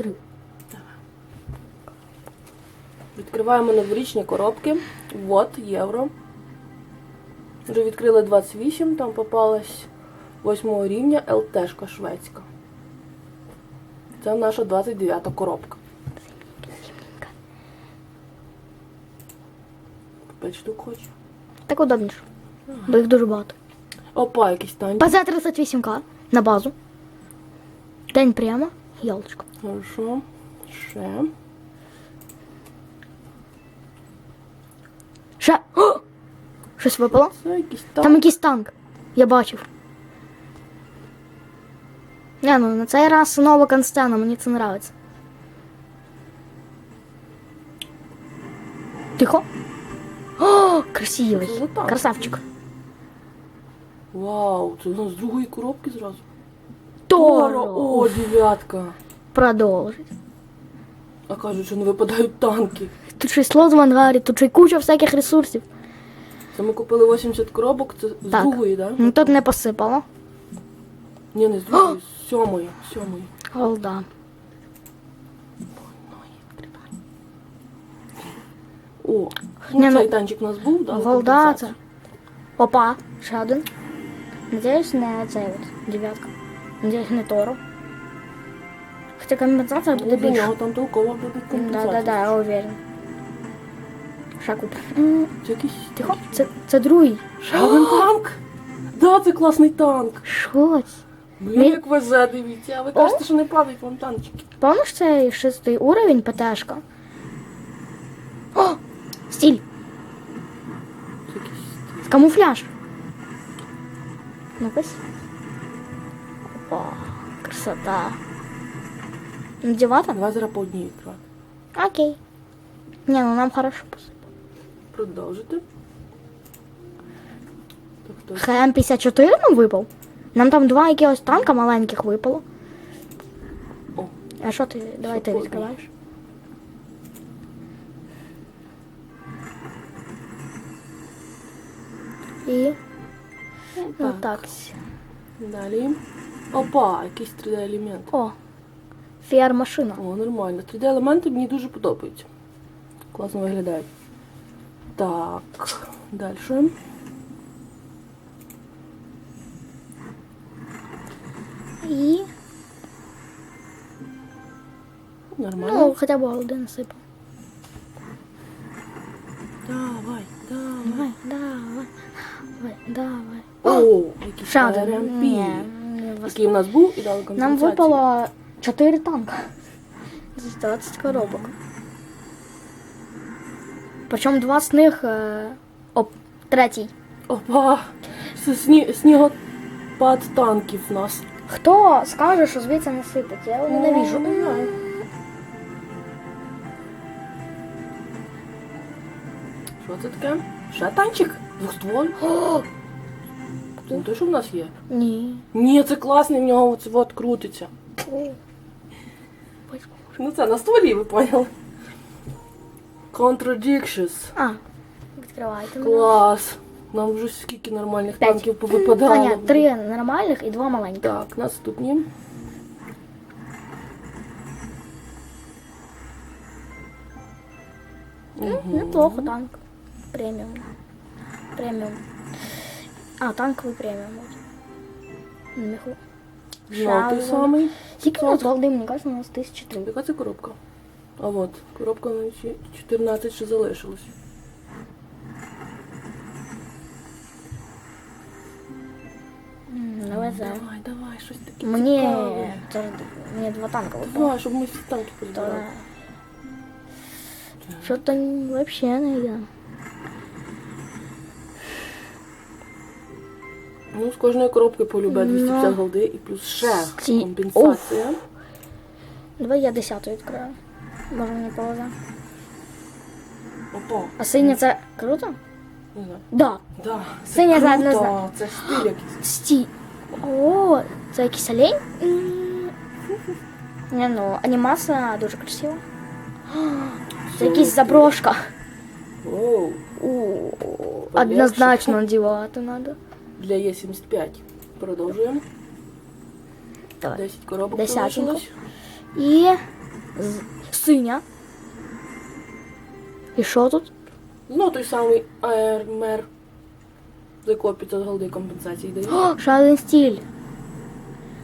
Три. Відкриваємо новорічні коробки. Вот, євро. Вже відкрили 28, там попалась 8 рівня ЛТшка шведська. Це наша 29 коробка. 5 штук хочу. Так удобніше. Бо їх дуже багато. Опа, якийсь танчик. База 38к на базу. День прямо. Ялочка. Хорошо. Ще. Ще. О! Щось випало? Це якийсь Там якийсь танк. Я бачив. Не, ну на цей раз нова констана, мені це нравиться. Тихо. О, красивий. Це за танк? Красавчик. Вау, це у нас з другої коробки зразу. Торо. О, дев'ятка. Продовжить. А кажуть, що не випадають танки. Тут ще й слот в ангарі, тут ще й куча всяких ресурсів. Це ми купили 80 коробок, це з Так. другої, так? Да? Ну тут не посипало. Ні, не з другої, з сьомої. з сьомої. Голда. О, Ні, ну, ну, цей танчик у нас був, да? Голда це. Опа, ще один. Надіюсь, не цей от, дев'ятка. Надіюсь, не Торо. Хоча компенсація Ну, буде для більше. нього там толково буде Да, да, да, я уверен. Ще куп. М, Це якийсь... Тихо, це, це другий. Танк? Да, це класний танк. Щось. Блін, як везе, дивіться. А ви кажете, що не падають вам танчики. Помниш цей шестий уровень ПТшка? О! Стіль! Це якийсь... Камуфляж. Ну-кась. Опа, красота. Надевато? Давай зараз по одній відкривати. Окей. Не, ну нам хорошо посыпал. Продовжити. Тобто, ХМ-54 нам випав? Нам там два якихось танка маленьких випало. о, А що ти? Давай ти Що відкриваєш. І ну так. Далі. Опа, якийсь 3D-елемент. О, фіар-машина. О, нормально. 3D-елементи мені дуже подобаються. Класно виглядають. Так, далі. І Нормально. ну, хоча б один сипав. Давай, давай. Давай, давай, давай, давай. О, якийсь Ще один. RMP. Ні, не вас- Який в нас був і дали Нам компенсацію. випало 4 танка. З 20 коробок. Причому два з них. Е... Оп, третій. Опа, це сні... снігопад танків в нас. Хто скаже, що звідси не сипеться? Я його ненавіжу. Ну, не знаю. Що це таке? Ще танчик? Двохстволь? О! Це не той, що в нас є? Ні. Ні, це класний, в нього оце от крутиться. Ну це на стволі, ви поняли. Contradictions. А, відкривайте. мене. Клас. Нам вже скільки нормальних П'ять. танків повипадало. А, ні, три нормальних і два маленьких. Так, наступні. Ну, Неплохо танк. Преміум. Преміум. А, танковий преміум. от. Міху. Той Шалом. самий. Скільки у нас голди, мені кажется, у нас тисячі три. Яка це коробка? А от, коробка на чі- 14 ще залишилось. М, Давай, давай, щось таке. Мені, цікаве. мені два танка випало. Давай, щоб ми всі танки позбирали. Що-то вообще не йде. Ну, з кожної коробки полюбе 250 Ну. голди і плюс ще Ці- компенсація. Давай я десяту відкрию. Може мені повезе. Опа. А синя це круто? Не знаю. Да. Да, це Синя круто. задня зна- Це стиль якийсь. Сті. О, це якийсь олень? М. Не, ну, анімація дуже красива. Це якийсь заброшка. Оу. У, Однозначно надівати треба. Для Е75. Продовжуємо. Давай. 10 коробок Десятенько. залишилось. І З- Синя. І що тут? Ну, той самий АРМР. За якого 500 голди компенсації дає. О, ще один стіль.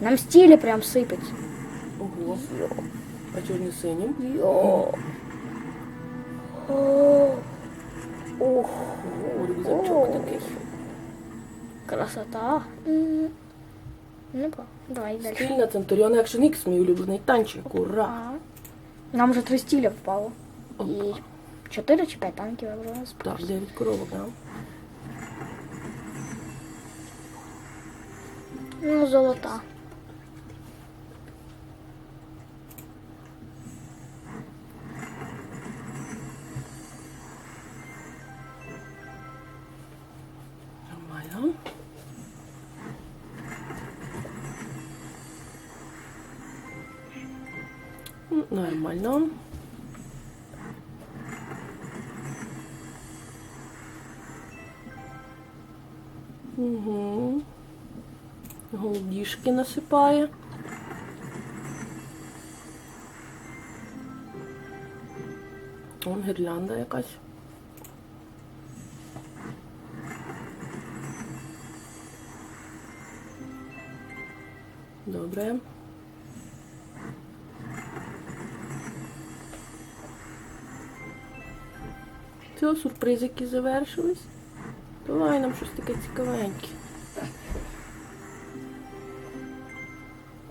Нам стілі прям сипять. Ого. А чорний синім. Йо. О, Ох, рюкзачок такий. Красота. Ну, давай далі. Стиль на Центуріон Action X, мій улюблений танчик. Ура! Нам вже три стіля впало. Опа. І чотири чи п'ять танків вже. Так, дев'ять коробок, да? Ну, золота. Нормально. Угу. Голдішки насипає. Вон гірлянда якась. Добре. Все, сюрпризики завершились. Давай нам щось таке цікавеньке.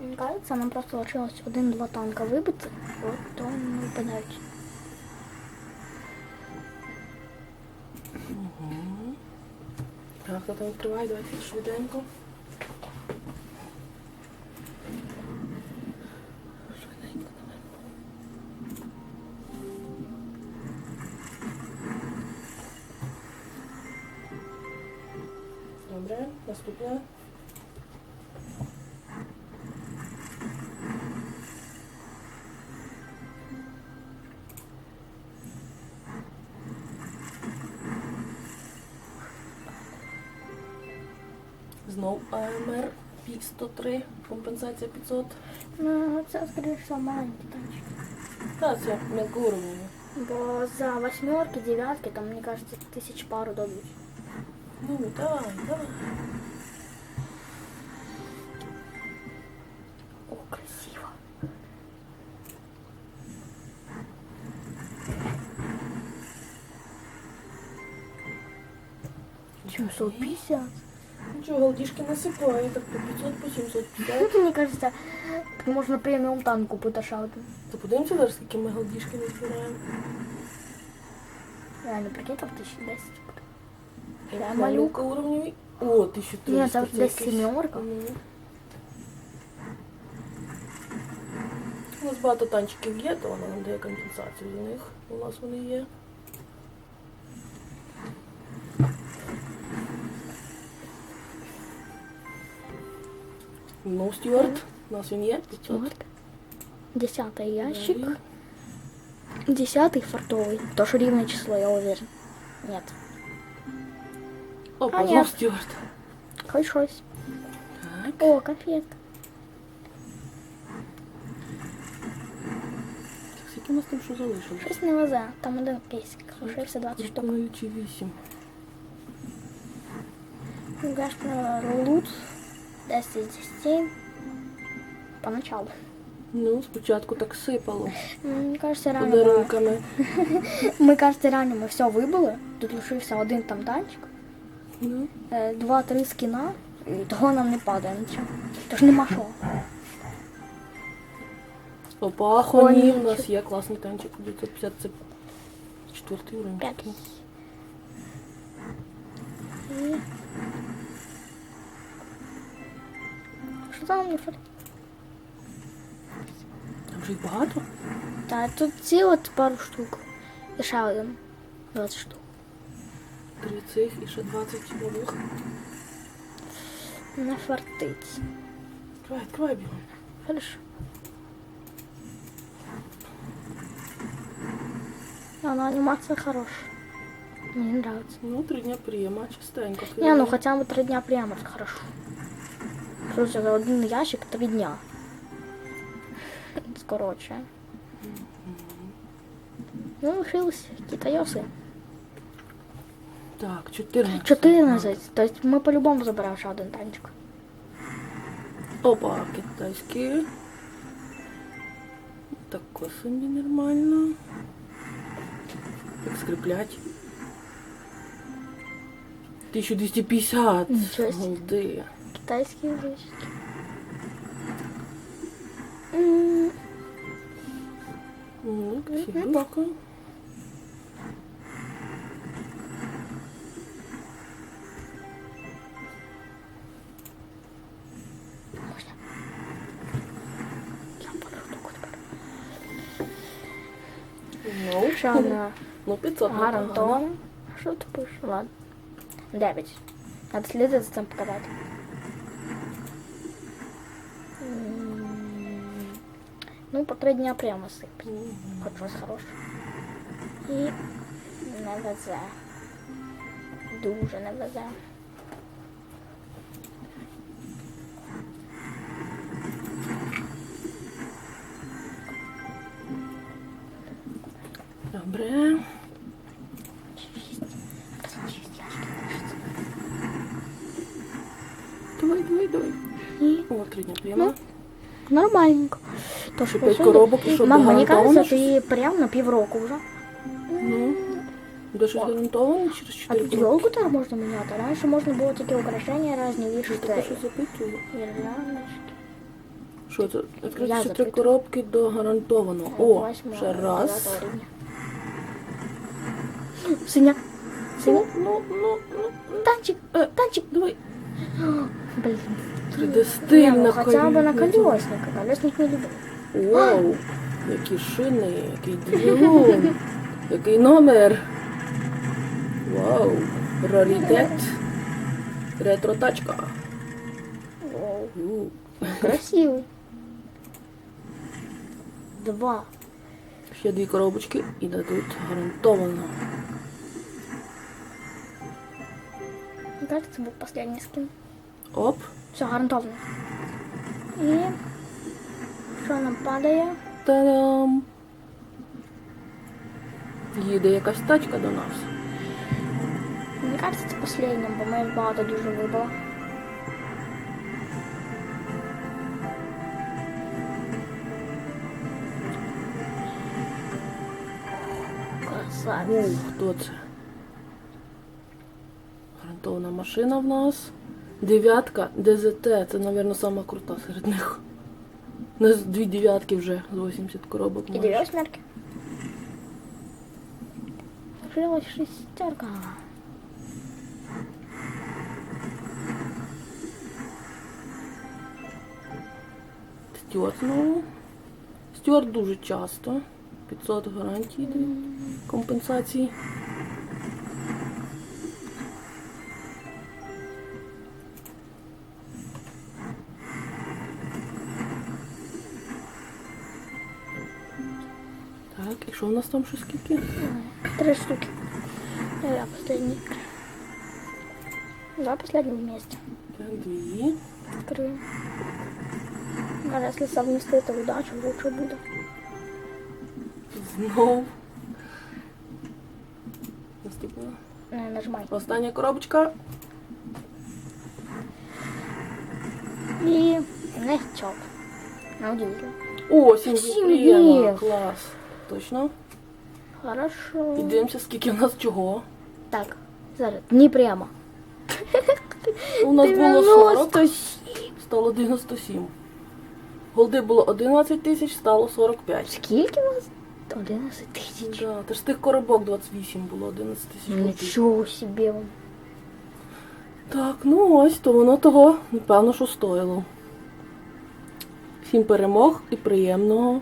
Мені кажется, нам просто лишилось один-два танка вибити, от то не випадають. Так, хто там відкриває, давайте. Швиденько знов АМР пік 103, компенсація 500. Ну, це скоріше маленькі тачки. Так, це мілкоуровневі. Бо за восьмерки, дев'ятки, там, мені кажется, тисяч пару дадуть. Ну, давай, давай. О, красиво. Чё, 150? что голдишки насыпают, так по 500, по 750. Это, ну, мне кажется, можно премиум танку поташалку. Ты подивимся зараз, скільки ми голдишки назбираємо. Реально, прикинь, там 1010 буде. Я малюк. Уровневий. О, 1300. Ні, там десь сімерка. У нас багато танчиків є, то вона надає компенсацію за них. У нас вони є. Ну, Стюарт, у нас він є. 500. Вот. Десятый ящик. Далі. Десятый фартовый. Тоже ровное число, я уверен. Нет. Опа, А, знов ні. Стюарт. Хоть щось. Так. О, конфетка. Скільки у нас там що залишилось? Щось не везе. Там один кейсик. Лишився 20 штук. Пропонуючи 8. Гашка лут. 10 из 10. Поначалу. Ну, спочатку так сипало М, Мені кажется, ми- подарунками. Ми кажется, реально ми все вибили. Тут лишився один там танчик. Ну, е, Два-три скіна. І того нам не падає нічого. Тож нема що. Опа, Хоні, у нас є класний танчик 950, це четвертий уровень. П'ятий. І... Що там не фар... Там вже їх багато. Та тут ці от пару штук. І ще один. 20 штук. Три цих і ще 20 нових. Не фартить. Відкривай, відкривай бігом. Хорошо. Она анимация хорошая. Мне нравится. Ну, три дня прийма, частенько. Не, ну хотя бы три дня прямо это хорошо. За один ящик три дня. Короче. Ну, лишилось китайоси. Так, 14. 14. Тобто ми по-любому забираємо ще один танчик. Опа, китайські. Тако собі нормально. Як скріплять. 1250 Нічого собі. голди. Китайські язички. М, Ну, беру. Ну, Ще одна ну 500 непогано. гарантована. Що ти пишеш? Ладно. 9. Надо слідити за цим показати. Ну, по три дня прямо сип. Мгм. Хоч щось хороше. І не везе. Дуже не везе. Добре. Шість. Шість ящиків лишиться. Давай, давай, давай. І О, три дня прямо. нормальненько. То Ще п'ять коробок, і що, Мам, мені кажеться, ти прям на півроку вже. Ну, де щось гарантовано через А 4 тут роки. йолку так можна міняти. Раніше можна було тільки украшення різні вішати. Таке що запитую. Гірляндочки. Що це? Я Відкрити три запитую. коробки до гарантованого. О, Восьмого, ще раз. дев'ятого рівня. Синя. Синя. Ну, ну, ну, ну. Танчик. Е, Танчик. Давай. Блін. 3D Не, стиль ну на хоча б на колесника. Колесник не люблю. Вау, які шини, який двигун, який номер. Вау, раритет. Ретро тачка. Воу. Красивий. Два. Ще дві коробочки і дадуть гарантовано. Мне кажется, был последний скин. Оп. Все, гарантовано. І що нам падає? Та-дам! Їде якась тачка до нас. Мені кажется, це последнім, бо ми багато дуже вибило. Красавець. хто це? Гарантована машина в нас. Дев'ятка ДЗТ. Це, мабуть, сама крута серед них. У нас дві дев'ятки вже з 80 коробок. І майже. восьмерки. Лишилась шестерка. Стюарт, ну. Стюарт дуже часто. 500 гарантій. Компенсації. нас там ще скільки? Три штуки. Я последний. Два последних вместе. Так, дві. Три. А если совместить это удачу, лучше будет. Знов. Наступна. Не, нажимай. Остання коробочка. И не чоп. Ну, удивительно. О, сім'ї. Сім'ї. Клас. Точно. Хорошо. І дивимося, скільки в нас чого. Так, зараз, не прямо. У нас було 40, стало 97. Голди було 11 тисяч, стало 45. Скільки у вас? 11 тисяч. Да, та ж тих коробок 28 було, 11 тисяч. Нічого собі. Так, ну ось, то воно того, напевно, що стоїло. Всім перемог і приємного